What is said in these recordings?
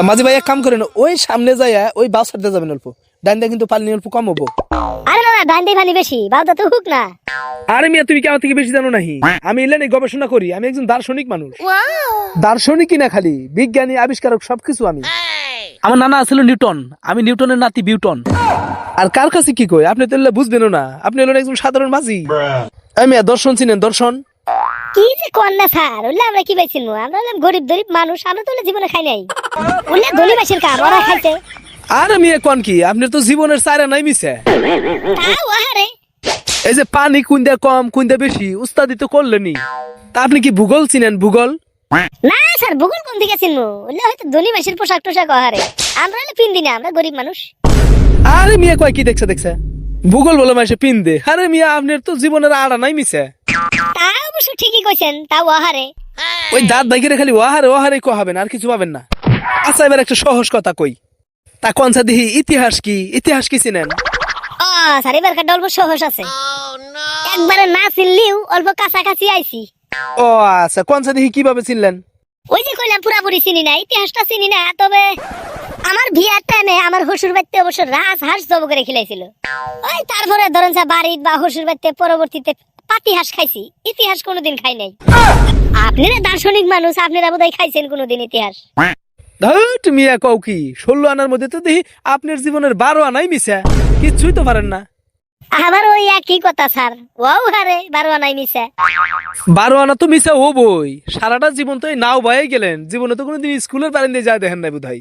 তা মাঝে ভাই এক কাম করেন ওই সামনে যায় ওই বাস হাঁটতে যাবেন অল্প। দিয়ে কিন্তু পানি অল্প কম হব। আরে না না ডান দিয়ে পানি বেশি বাউদা তো হুক না। আরে মিয়া তুমি কি আমার থেকে বেশি জানো নাহি? আমি এলেন গবেষণা করি আমি একজন দার্শনিক মানুষ। দার্শনিকই না খালি বিজ্ঞানী আবিষ্কারক সবকিছু আমি। আমার নানা ছিল নিউটন আমি নিউটনের নাতি বিউটন। আর কার কাছে কি কই আপনি তো এলে বুঝবেনও না। আপনি হলেন একজন সাধারণ মাঝি। এই মিয়া দর্শন চিনেন দর্শন? কি যে না স্যার আমরা কি পাইছি আমরা গরিব গরিব মানুষ আমরা তো জীবনে খাই নাই। ধনী মাসের কাম ওরা খাইছে। আরে মিয়া কোন কি আপনার তো জীবনের সারা নাই মিছে তাও এই যে পানি কুন্দা কম কুন্দা বেশি উস্তাদি তো করলেনি তা আপনি কি ভূগোল চিনেন ভূগোল? না স্যার ভূগোল কোন দিকে চিনবো? উল্লে হয়তো ধনী মাসের পোশাক টোশাক আহারে। আমরা হলে পিন দিনা আমরা গরিব মানুষ। আরে মিয়া কয় কি দেখছে দেখছে? ভূগোল বলে মাসে পিন দে। আরে মিয়া আপনার তো জীবনের আড়া নাই মিছে অবশ্য ঠিকই কইছেন তাও আহারে। ওই দাঁত বাইকের খালি ওহারে ওহারে কহাবেন আর কিছু পাবেন না। আচ্ছা এবার একটা সহজ কথা কই। তা কনসা দিহি ইতিহাস কি? ইতিহাস কি চিনেন? ও স্যার এবার কাটা অল্প সহজ আছে। একবারে না চিনলিও অল্প কাছাকাছি আইছি। ও আচ্ছা কনসা দিহি কীভাবে চিনলেন? ওই যে কইলাম পুরাপুরি চিনি না ইতিহাসটা চিনি না তবে আমার বিয়ার টাইমে আমার হসুর বাড়িতে অবশ্য রাজ হাঁস জব করে খেলাইছিল। ওই তারপরে ধরেন বাড়ি বা হসুর বাড়িতে পরবর্তীতে পাতি হাঁস খাইছি ইতিহাস কোনোদিন খাই নাই। আপনারা দার্শনিক মানুষ আপনারা বোধহয় খাইছেন কোনোদিন ইতিহাস। মিয়া কও কি ষোলো আনার মধ্যে তো দেখি আপনার জীবনের বারো আনাই মিশা কিচ্ছুই তো পারেন না। ওই একই কথা স্যার। ওয়াও হারে বারো আনাই মিশা। বারো আনা তো মিশা ও বই সারাটা জীবন তো এই নাও বয়ে গেলেন জীবনে তো কোনোদিন স্কুলের বারান্দায় যায় দেখেন নাই বোধহয়।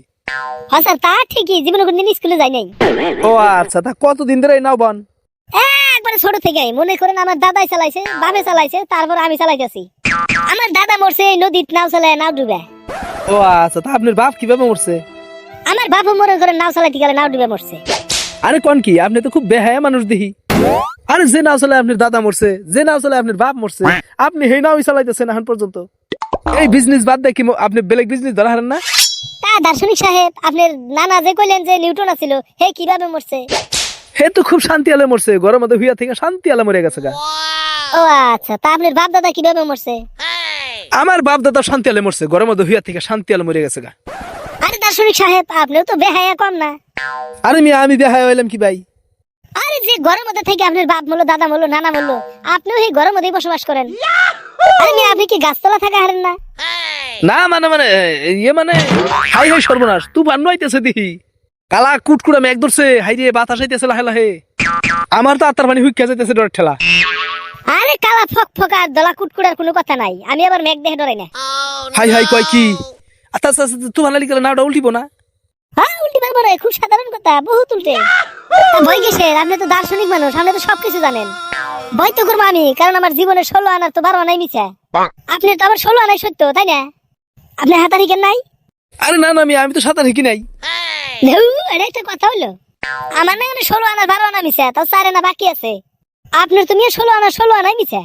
হ্যাঁ স্যার তা ঠিকই জীবনে কোনদিন স্কুলে যাই নাই। ও আচ্ছা তা কতদিন ধরে এই নাও বন? ছোট থেকে মনে করেন আমার দাদাই চালাইছে বাপে চালাইছে তারপর আমি চালাইতেছি। আমার দাদা মরছে এই নদীত নাও চালায় নাও ডুবে। ও আচ্ছা তা আপনার বাপ কীভাবে মরছে? আমার বাপু মনে করেন নাও চালাইতে গেলে নাও ডুবে মরছে। আরে কোন কি আপনি তো খুব বেহায়া মানুষ দেখি আরে যে নাও চলে আপনার দাদা মরছে যে নাও চলে আপনার বাপ মরছে আপনি সেই নাও চালাইতেছেন এখন পর্যন্ত। এই বিজনেস বাদ দেখি আপনি বেলেগ বিজনেস ধরা হারেন না? তা দার্শনিক সাহেব আপনার নানা যে কইলেন যে নিউটন আছিল হে কীভাবে মরছে? হে তো খুব শান্তি আলে মরছে ঘরের মধ্যে হুইয়া থেকে শান্তি আলে মরে গেছে গা। ও আচ্ছা তা আপনার বাপ দাদা কীভাবে মরছে? আমার বাপ দাদা শান্তি আলে মরছে ঘরের মধ্যে হুইয়া থেকে শান্তি আলে মরে গেছে গা। আরে দার্শনিক সাহেব আপনিও তো বেহায়া কম না। আরে মিয়া আমি বেহায়া হইলাম কি ভাই? আরে যে ঘরের মধ্যে থেকে আপনার বাপ মূল্য দাদা মূল্য নানা মূল্য আপনিও এই ঘরের মধ্যেই বসবাস করেন। আরে মেয়ে আপনি কি গাছতলা থাকা হারেন না? না মানে মানে ইয়ে মানে হাই হাই সর্বনাশ তুফান নইতেছে দিহি কালা কুটকুড়া মেঘ ধরছে। হাই রে বাতাস আইতেছে লাহে লাহে। আমার তো আত্মার পানি হুইকা যাইতেছে ডর ঠেলা। আরে কালা ফক ফকা আর দলা কুটকুড়ার কোনো কথা নাই। আমি আবার মেঘ দেখে ডরাই না। হাই হাই কয় কি? আচ্ছা আচ্ছা আচ্ছা, তুফান আলি গেলে নাওটা উল্টিব না? হ্যাঁ উল্টি পারব রে খুব সাধারণ কথা বহুত উল্টে। ভয় কিসের? আপনি তো দার্শনিক মানুষ আপনি তো সবকিছু জানেন। ভয় তো করব আমি কারণ আমার জীবনে ষোলো আনার তো বারো আনাই মিছে। আপনি তো আবার ষোলো আনাই সত্য তাই না? আপনি হাতারি কেন নাই? আরে না না আমি আমি তো সাঁতার শিখি নাই। এটা কথা হলো। আমার না ষোলো আনা, বারো আনা মিছে তাও চার আনা বাকি আছে। আপনার তুমি ষোলো আনা, ষোলো আনাই মিছে